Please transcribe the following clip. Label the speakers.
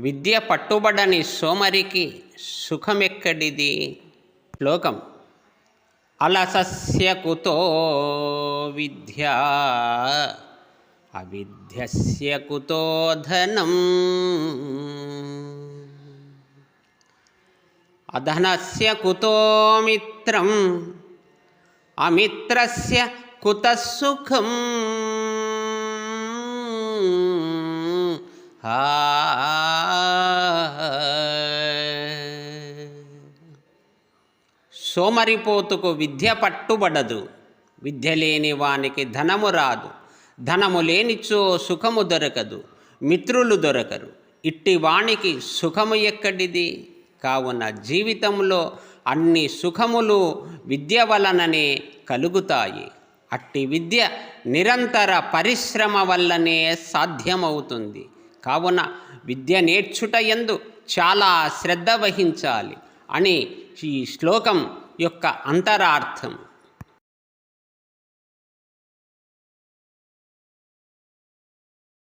Speaker 1: విద్య పట్టుబడని సోమరికి సుఖమెక్కడిది? శ్లోకం. అలసస్య కుతో విద్య అవిద్యస్య కుతో ధనం. అధనస్య కుతో మిత్రం అమిత్రస్య కుత సుఖం సోమరిపోతుకు విద్య పట్టుబడదు. విద్య లేని వానికి ధనము రాదు. ధనము లేనిచో సుఖము దొరకదు. మిత్రులు దొరకరు. ఇట్టి వానికి సుఖము ఎక్కడిది? కావున జీవితంలో అన్ని సుఖములు విద్య వలననే కలుగుతాయి. అట్టి విద్య నిరంతర పరిశ్రమ వల్లనే సాధ్యమవుతుంది. కావున విద్య నేర్చుట ఎందు చాలా శ్రద్ధ వహించాలి అని ఈ శ్లోకం యొక్క అంతరార్థం.